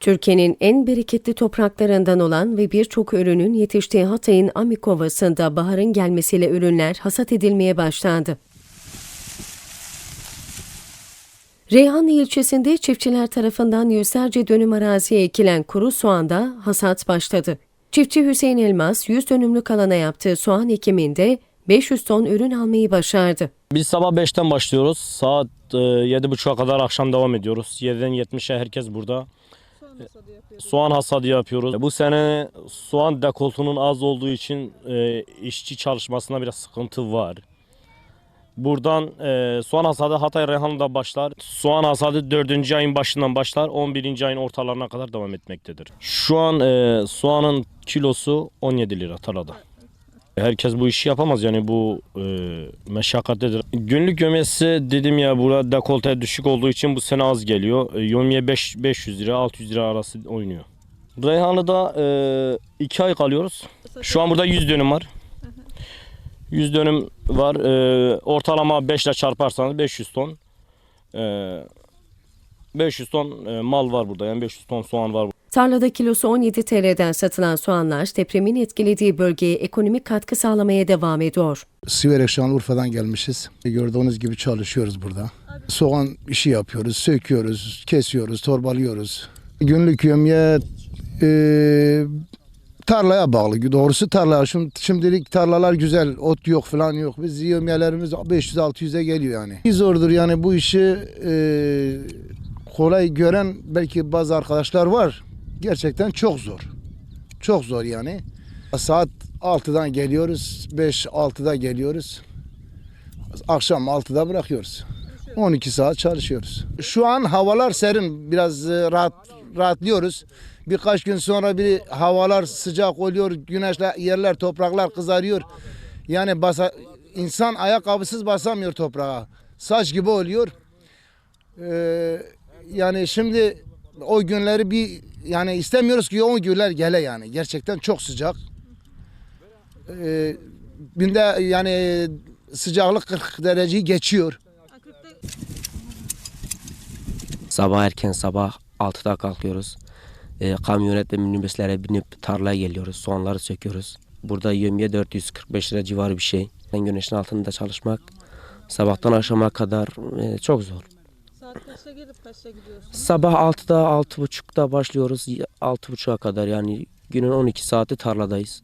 Türkiye'nin en bereketli topraklarından olan ve birçok ürünün yetiştiği Hatay'ın Amik Ovası'nda baharın gelmesiyle ürünler hasat edilmeye başlandı. Reyhanlı ilçesinde çiftçiler tarafından yüzlerce dönüm araziye ekilen kuru soğanda hasat başladı. Çiftçi Hüseyin Elmas 100 dönümlük alana yaptığı soğan ekiminde 500 ton ürün almayı başardı. Biz sabah 5'ten başlıyoruz. Saat e, 7.30'a kadar akşam devam ediyoruz. 7'den 70'e herkes burada. Soğan hasadı yapıyoruz. Bu sene soğan dekoltunun az olduğu için e, işçi çalışmasına biraz sıkıntı var. Buradan e, soğan hasadı Hatay Reyhanlı'da başlar. Soğan hasadı 4. ayın başından başlar. 11. ayın ortalarına kadar devam etmektedir. Şu an e, soğanın kilosu 17 lira tarlada. Herkes bu işi yapamaz yani bu e, meşakkatlidir. Günlük gömesi dedim ya burada dekolte düşük olduğu için bu sene az geliyor. E, Yomiye 5, 500 lira 600 lira arası oynuyor. Reyhanlı'da 2 ay kalıyoruz. Şu an burada 100 dönüm var. 100 dönüm var. E, ortalama 5 ile çarparsanız 500 ton. E, 500 ton e, mal var burada yani 500 ton soğan var. Tarlada kilosu 17 TL'den satılan soğanlar depremin etkilediği bölgeye ekonomik katkı sağlamaya devam ediyor. Siverek Şanlıurfa'dan gelmişiz. Gördüğünüz gibi çalışıyoruz burada. Soğan işi yapıyoruz, söküyoruz, kesiyoruz, torbalıyoruz. Günlük yömye e, tarlaya bağlı. Doğrusu tarla. Şimdi, şimdilik tarlalar güzel, ot yok falan yok. Biz yömyelerimiz 500-600'e geliyor yani. Zordur yani bu işi e, kolay gören belki bazı arkadaşlar var. Gerçekten çok zor. Çok zor yani. Saat 6'dan geliyoruz, 5-6'da geliyoruz. Akşam 6'da bırakıyoruz. 12 saat çalışıyoruz. Şu an havalar serin, biraz e, rahat rahatlıyoruz. Birkaç gün sonra bir havalar sıcak oluyor, güneşle yerler, topraklar kızarıyor. Yani basa, insan ayakkabısız basamıyor toprağa. Saç gibi oluyor. Ee, yani şimdi o günleri bir yani istemiyoruz ki o günler gele yani. Gerçekten çok sıcak. Ee, binde yani sıcaklık 40 dereceyi geçiyor. Sabah erken sabah 6'da kalkıyoruz. Ee, kamyonet ve minibüslere binip tarlaya geliyoruz. Soğanları söküyoruz. Burada yömye 445 lira civarı bir şey. Güneşin altında çalışmak sabahtan akşama kadar e, çok zor. Saat kaçta gelip kaçta gidiyorsun? Sabah 6'da 6.30'da başlıyoruz. 6.30'a kadar yani günün 12 saati tarladayız.